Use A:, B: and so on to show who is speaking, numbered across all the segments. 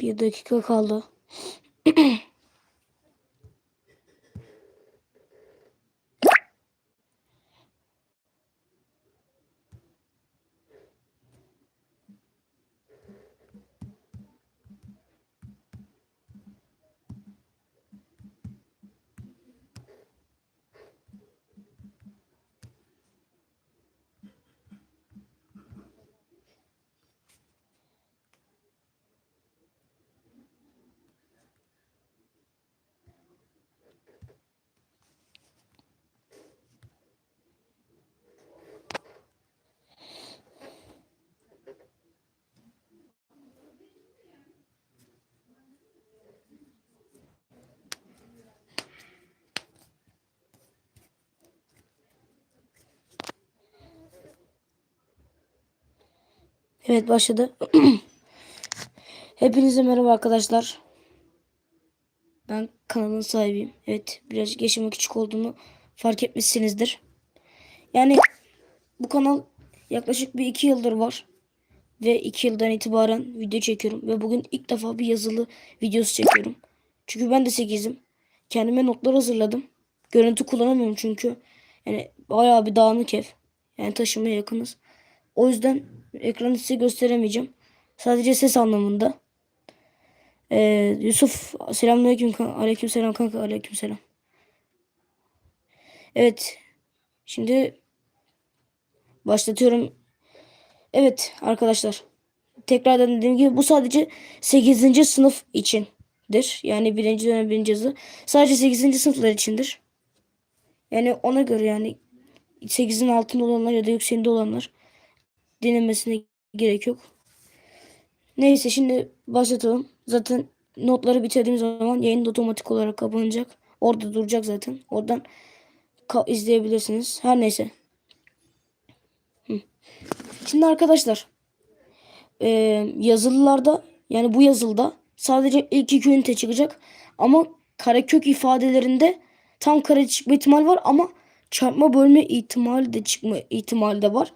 A: Bir dakika kaldı. Evet başladı. Hepinize merhaba arkadaşlar. Ben kanalın sahibiyim. Evet biraz yaşımın küçük olduğunu fark etmişsinizdir. Yani bu kanal yaklaşık bir iki yıldır var. Ve iki yıldan itibaren video çekiyorum. Ve bugün ilk defa bir yazılı videosu çekiyorum. Çünkü ben de 8'im. Kendime notlar hazırladım. Görüntü kullanamıyorum çünkü. Yani bayağı bir dağınık ev. Yani taşımaya yakınız. O yüzden ekranı size gösteremeyeceğim. Sadece ses anlamında. Ee, Yusuf selamünaleyküm kanka. Aleyküm selam kanka. Aleyküm selam. Evet. Şimdi başlatıyorum. Evet arkadaşlar. Tekrardan dediğim gibi bu sadece 8. sınıf içindir. Yani birinci dönem birinci yazı. Sadece 8. sınıflar içindir. Yani ona göre yani 8'in altında olanlar ya da yükseğinde olanlar dinlemesine gerek yok. Neyse şimdi başlatalım. Zaten notları bitirdiğim zaman yayın da otomatik olarak kapanacak. Orada duracak zaten. Oradan izleyebilirsiniz. Her neyse. Şimdi arkadaşlar e, yazılılarda yani bu yazılıda sadece ilk iki ünite çıkacak. Ama karekök ifadelerinde tam kare çıkma ihtimali var ama çarpma bölme ihtimali de çıkma ihtimali de var.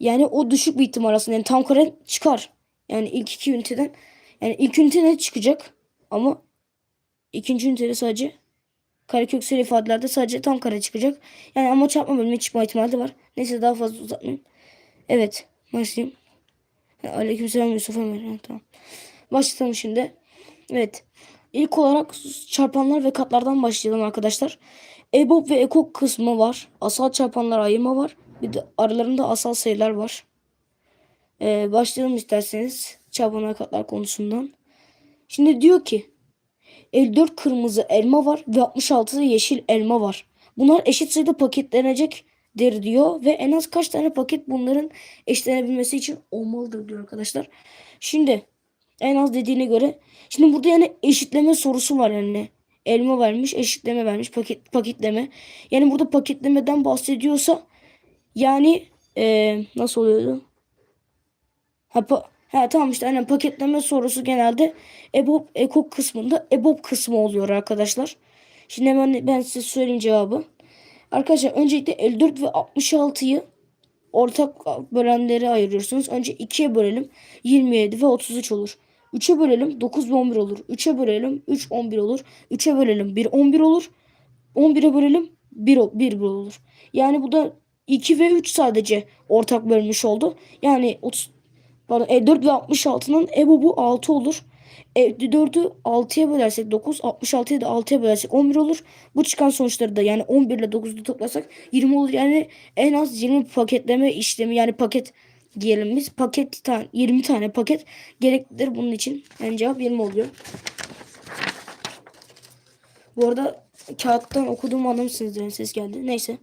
A: Yani o düşük bir ihtimal aslında. Yani tam kare çıkar. Yani ilk iki üniteden. Yani ilk ünite ne çıkacak? Ama ikinci ünitede sadece kareköksel ifadelerde sadece tam kare çıkacak. Yani ama çarpma bölme çıkma ihtimali de var. Neyse daha fazla uzatmayayım. Evet. Başlayayım. Aleykümselam Yusuf. Ha, tamam. Başlayalım şimdi. Evet. İlk olarak çarpanlar ve katlardan başlayalım arkadaşlar. EBOB ve EKOK kısmı var. Asal çarpanlar ayırma var. Bir de aralarında asal sayılar var. Ee, başlayalım isterseniz çarpanlar katlar konusundan. Şimdi diyor ki 54 kırmızı elma var ve 66 yeşil elma var. Bunlar eşit sayıda paketlenecektir diyor ve en az kaç tane paket bunların eşitlenebilmesi için olmalıdır diyor arkadaşlar. Şimdi en az dediğine göre şimdi burada yani eşitleme sorusu var yani. Elma vermiş, eşitleme vermiş, paket paketleme. Yani burada paketlemeden bahsediyorsa yani ee, nasıl oluyordu? Ha, ha tamam işte aynen paketleme sorusu genelde EBOB EKOK kısmında EBOB kısmı oluyor arkadaşlar. Şimdi hemen ben size söyleyeyim cevabı. Arkadaşlar öncelikle 54 ve 66'yı ortak bölenleri ayırıyorsunuz. Önce 2'ye bölelim. 27 ve 33 olur. 3'e bölelim 9 ve 11 olur. 3'e bölelim 3 11 olur. 3'e bölelim 1 11 olur. 11'e bölelim 1 1 olur. Yani bu da 2 ve 3 sadece ortak bölmüş oldu. Yani 30 pardon, e, 4 ve 66'nın EBOB'u 6 olur. E, 4'ü 6'ya bölersek 9, 66'yı da 6'ya bölersek 11 olur. Bu çıkan sonuçları da yani 11 ile 9'u toplasak 20 olur. Yani en az 20 paketleme işlemi yani paket diyelim biz. Paket tane 20 tane paket gereklidir bunun için. Yani cevap 20 oluyor. Bu arada kağıttan okuduğumu anlamışsınız yani ses geldi. Neyse.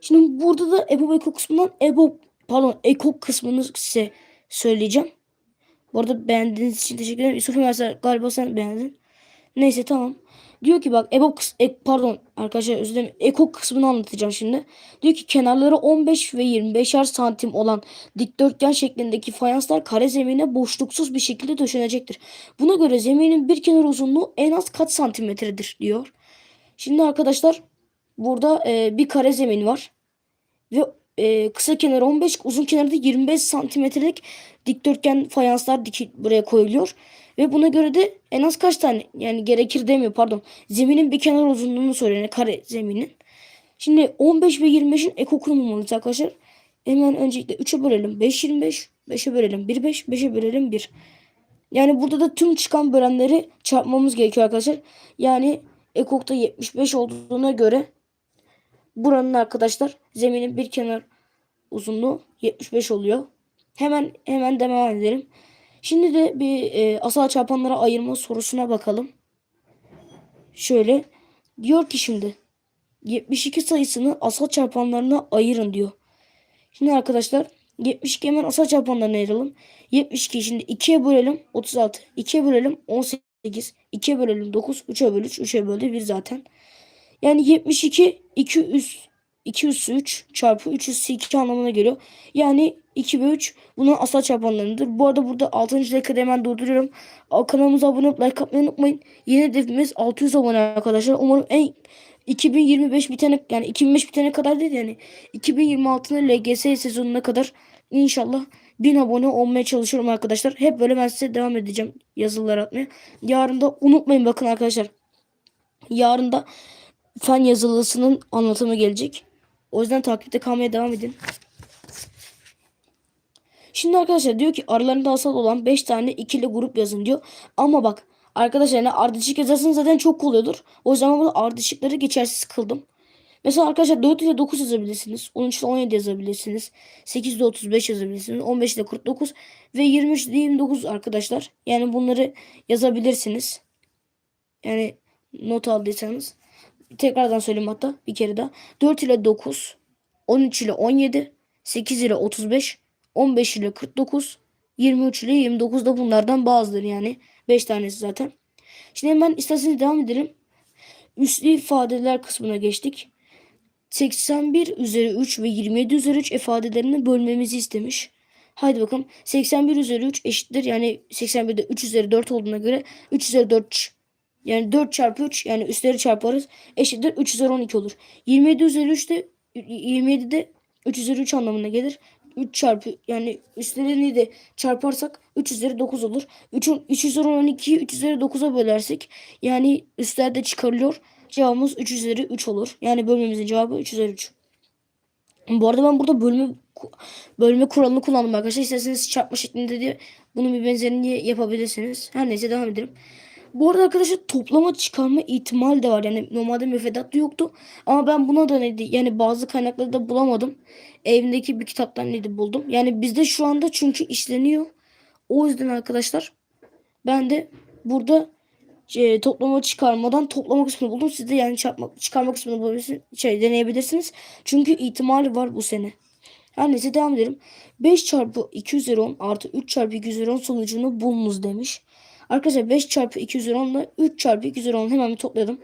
A: Şimdi burada da EBOB Eko kısmından EBOB pardon Eko kısmını size söyleyeceğim. Bu arada beğendiğiniz için teşekkür ederim. Yusuf Üniversitesi galiba sen beğendin. Neyse tamam. Diyor ki bak EBOB ek, pardon arkadaşlar özür dilerim. Eko kısmını anlatacağım şimdi. Diyor ki kenarları 15 ve 25'er santim olan dikdörtgen şeklindeki fayanslar kare zemine boşluksuz bir şekilde döşenecektir. Buna göre zeminin bir kenar uzunluğu en az kaç santimetredir diyor. Şimdi arkadaşlar burada e, bir kare zemin var. Ve e, kısa kenarı 15 uzun kenarı da 25 santimetrelik dikdörtgen fayanslar diki, buraya koyuluyor. Ve buna göre de en az kaç tane yani gerekir demiyor pardon. Zeminin bir kenar uzunluğunu soruyor yani kare zeminin. Şimdi 15 ve 25'in eko kurmamalıyız arkadaşlar. Hemen öncelikle 3'e bölelim 5 25. 5'e bölelim 1 5. 5'e bölelim 1. Yani burada da tüm çıkan bölenleri çarpmamız gerekiyor arkadaşlar. Yani ekokta 75 olduğuna göre buranın arkadaşlar zeminin bir kenar uzunluğu 75 oluyor. Hemen hemen devam edelim. Şimdi de bir e, asal çarpanlara ayırma sorusuna bakalım. Şöyle diyor ki şimdi 72 sayısını asal çarpanlarına ayırın diyor. Şimdi arkadaşlar 72 hemen asal çarpanlarına ayıralım. 72 şimdi 2'ye bölelim 36. 2'ye bölelim 18. 2'ye bölelim 9. 3'e böl 3. 3'e böldü 1 zaten. Yani 72 2 üst 2 üssü 3 çarpı 3 üssü 2 anlamına geliyor. Yani 2 ve 3 bunun asal çarpanlarıdır. Bu arada burada 6. dakikada hemen durduruyorum. Kanalımıza abone olup like atmayı unutmayın. Yeni hedefimiz 600 abone arkadaşlar. Umarım en 2025 bitene yani 2005 bitene kadar değil yani 2026'nın LGS sezonuna kadar inşallah 1000 abone olmaya çalışıyorum arkadaşlar. Hep böyle ben size devam edeceğim yazılar atmaya. Yarın da unutmayın bakın arkadaşlar. Yarın da fen yazılısının anlatımı gelecek. O yüzden takipte kalmaya devam edin. Şimdi arkadaşlar diyor ki aralarında asal olan 5 tane ikili grup yazın diyor. Ama bak arkadaşlar yani ardışık yazarsanız zaten çok oluyordur. O zaman burada ardışıkları geçersiz kıldım. Mesela arkadaşlar 4 ile 9 yazabilirsiniz. 13 ile 17 yazabilirsiniz. 8 ile 35 yazabilirsiniz. 15 ile 49 ve 23 ile 29 arkadaşlar. Yani bunları yazabilirsiniz. Yani not aldıysanız. Tekrardan söyleyeyim hatta bir kere daha. 4 ile 9, 13 ile 17, 8 ile 35, 15 ile 49, 23 ile 29 da bunlardan bazıları yani. 5 tanesi zaten. Şimdi hemen isterseniz devam edelim. Üslü ifadeler kısmına geçtik. 81 üzeri 3 ve 27 üzeri 3 ifadelerini bölmemizi istemiş. Haydi bakalım. 81 üzeri 3 eşittir. Yani 81'de 3 üzeri 4 olduğuna göre 3 üzeri 4 yani 4 çarpı 3 yani üstleri çarparız. Eşittir 3 üzeri 12 olur. 27 üzeri 3 de 27'de 3 üzeri 3 anlamına gelir. 3 çarpı yani üstlerini de çarparsak 3 üzeri 9 olur. 3, 3 üzeri 12'yi 3 üzeri 9'a bölersek yani üstlerde çıkarılıyor. Cevabımız 3 üzeri 3 olur. Yani bölmemizin cevabı 3 üzeri 3. Bu arada ben burada bölme bölme kuralını kullandım arkadaşlar. İsterseniz çarpma şeklinde de bunun bir benzerini yapabilirsiniz. Her neyse devam edelim. Bu arada arkadaşlar toplama çıkarma ihtimali de var. Yani normalde müfredatta yoktu. Ama ben buna da neydi? Yani bazı kaynakları da bulamadım. Evimdeki bir kitaptan neydi buldum. Yani bizde şu anda çünkü işleniyor. O yüzden arkadaşlar ben de burada e, toplama çıkarmadan toplama kısmını buldum. Siz de yani çarpma, çıkarma kısmını bulabilirsiniz. Şey, deneyebilirsiniz. Çünkü ihtimali var bu sene. Her neyse devam edelim. 5 çarpı 2 üzeri 10 artı 3 çarpı 2 üzeri 10 sonucunu bulunuz demiş. Arkadaşlar 5 çarpı 2 üzeri 10 ile 3 çarpı 2 üzeri 10 hemen bir topladım.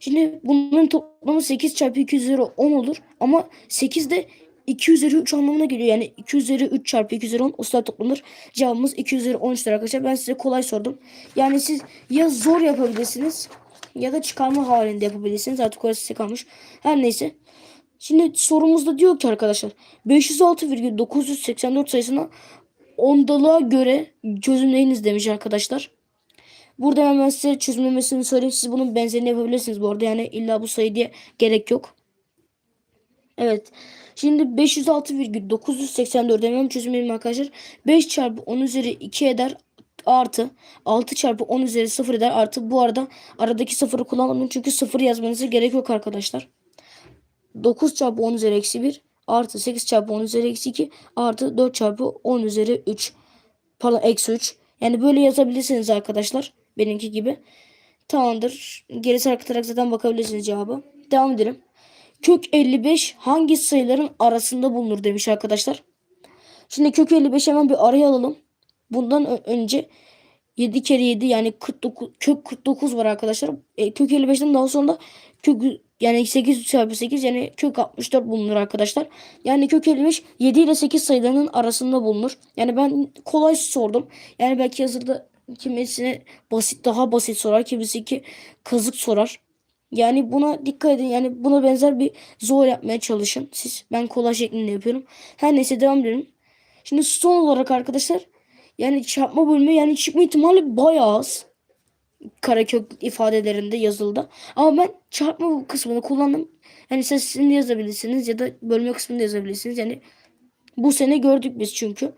A: Şimdi bunların toplamı 8 çarpı 2 üzeri 10 olur. Ama 8 de 2 üzeri 3 anlamına geliyor. Yani 2 üzeri 3 çarpı 2 üzeri 10 o toplanır. Cevabımız 2 üzeri 13'tür arkadaşlar. Ben size kolay sordum. Yani siz ya zor yapabilirsiniz ya da çıkarma halinde yapabilirsiniz. Artık orası size kalmış. Her neyse. Şimdi sorumuzda diyor ki arkadaşlar 506,984 sayısına ondalığa göre çözümleyiniz demiş arkadaşlar. Burada hemen size çözümlemesini söyleyeyim. Siz bunun benzerini yapabilirsiniz bu arada. Yani illa bu sayı diye gerek yok. Evet. Şimdi 506,984 hemen çözümleyelim arkadaşlar. 5 çarpı 10 üzeri 2 eder artı 6 çarpı 10 üzeri 0 eder artı bu arada aradaki sıfırı kullanmadım çünkü sıfır yazmanıza gerek yok arkadaşlar. 9 çarpı 10 üzeri eksi 1 artı 8 çarpı 10 üzeri eksi 2 artı 4 çarpı 10 üzeri 3 pardon eksi 3 yani böyle yazabilirsiniz arkadaşlar benimki gibi. Tamamdır. Gerisi arkayarak zaten bakabilirsiniz cevabı. Devam edelim. Kök 55 hangi sayıların arasında bulunur demiş arkadaşlar. Şimdi kök 55 hemen bir araya alalım. Bundan önce 7 kere 7 yani 49 kök 49 var arkadaşlar. E, kök 55'ten daha sonra kök yani 8 çarpı 8 yani kök 64 bulunur arkadaşlar. Yani kök 55 7 ile 8 sayılarının arasında bulunur. Yani ben kolay sordum. Yani belki yazıda kimisine basit daha basit sorar. Kimisi ki kazık sorar. Yani buna dikkat edin. Yani buna benzer bir zor yapmaya çalışın. Siz ben kolay şeklinde yapıyorum. Her neyse devam edelim. Şimdi son olarak arkadaşlar Yani çarpma bölme yani çıkma ihtimali bayağı az. Karekök ifadelerinde yazıldı. Ama ben çarpma kısmını kullandım. Yani sesini yazabilirsiniz ya da bölme kısmını yazabilirsiniz. Yani bu sene gördük biz çünkü.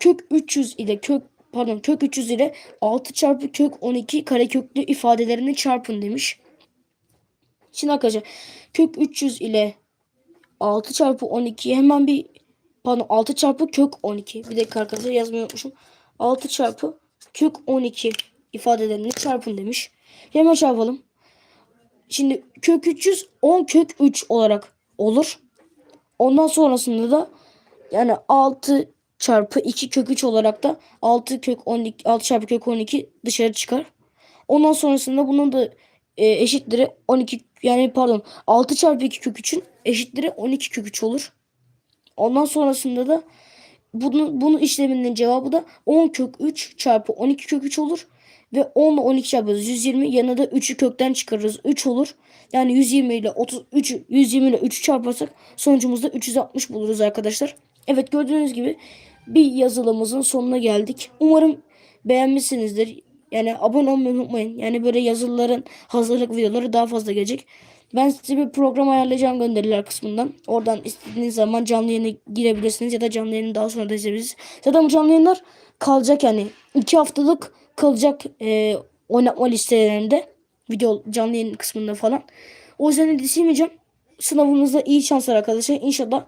A: Kök 300 ile kök pardon kök 300 ile 6 çarpı kök 12 kareköklü ifadelerini çarpın demiş. Şimdi arkadaşlar kök 300 ile 6 çarpı 12 hemen bir pardon 6 çarpı kök 12 bir dakika arkadaşlar yazmayı unutmuşum. 6 çarpı kök 12 ifadelerini çarpın demiş. Hemen çarpalım. Şimdi kök 300 10 kök 3 olarak olur. Ondan sonrasında da yani 6 çarpı 2 kök 3 olarak da 6 kök 12 6 çarpı kök 12 dışarı çıkar. Ondan sonrasında bunun da e, eşitleri 12 yani pardon 6 çarpı 2 kök 3'ün eşitleri 12 kök 3 olur. Ondan sonrasında da bunu, bunu işleminin cevabı da 10 kök 3 çarpı 12 kök 3 olur. Ve 10 ile 12 çarpıyoruz 120 yanına da 3'ü kökten çıkarırız 3 olur. Yani 120 ile 33 120 ile 3'ü çarparsak sonucumuzda 360 buluruz arkadaşlar. Evet gördüğünüz gibi bir yazılımımızın sonuna geldik. Umarım beğenmişsinizdir. Yani abone olmayı unutmayın. Yani böyle yazılıların hazırlık videoları daha fazla gelecek. Ben size bir program ayarlayacağım gönderiler kısmından. Oradan istediğiniz zaman canlı yayına girebilirsiniz ya da canlı yayını daha sonra da izleyebilirsiniz. Zaten bu canlı yayınlar kalacak yani. iki haftalık kalacak e, oynatma listelerinde. Video canlı yayın kısmında falan. O yüzden de silmeyeceğim. Sınavınızda iyi şanslar arkadaşlar. İnşallah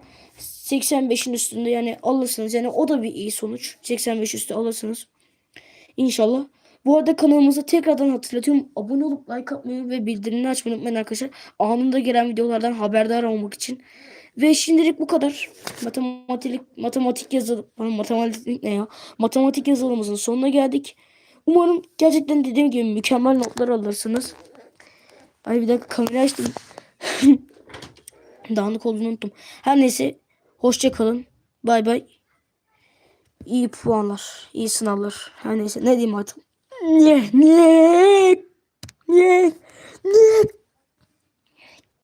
A: 85'in üstünde yani alırsınız. Yani o da bir iyi sonuç. 85 üstü alırsınız. İnşallah. Bu arada kanalımıza tekrardan hatırlatıyorum. Abone olup like atmayı ve bildirimleri açmayı unutmayın arkadaşlar. Anında gelen videolardan haberdar olmak için. Ve şimdilik bu kadar. Matematik matematik yazılım matematik ne ya? Matematik yazılımımızın sonuna geldik. Umarım gerçekten dediğim gibi mükemmel notlar alırsınız. Ay bir dakika kamera açtım. Dağınık olduğunu unuttum. Her neyse hoşça kalın. Bay bay. İyi puanlar, iyi sınavlar. Her neyse ne diyeyim artık. Ne ne ne ne